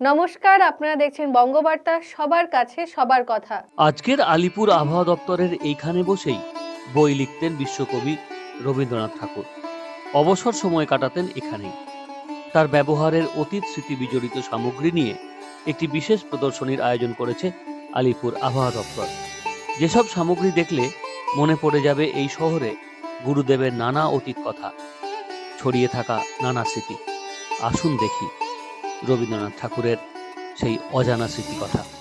নমস্কার, আপনারা দেখছেন বঙ্গবার্তা, সবার কাছে সবার কথা। আজকের আলিপুর আবহাওয়া দপ্তরের এইখানে বসেই বই লিখতেন বিশ্বকবি রবীন্দ্রনাথ ঠাকুর। অবসর সময় কাটাতেন এখানেই। তার ব্যবহারের অতীত স্মৃতি বিজড়িত সামগ্রী নিয়ে একটি বিশেষ প্রদর্শনীর আয়োজন করেছে আলিপুর আবহাওয়া দপ্তর। যেসব সামগ্রী দেখলে মনে পড়ে যাবে এই শহরে গুরুদেবের নানা অতীত কথা, ছড়িয়ে থাকা নানা স্মৃতি। আসুন দেখি। রবীন্দ্রনাথ ঠাকুরের সেই অজানা স্মৃতি কথা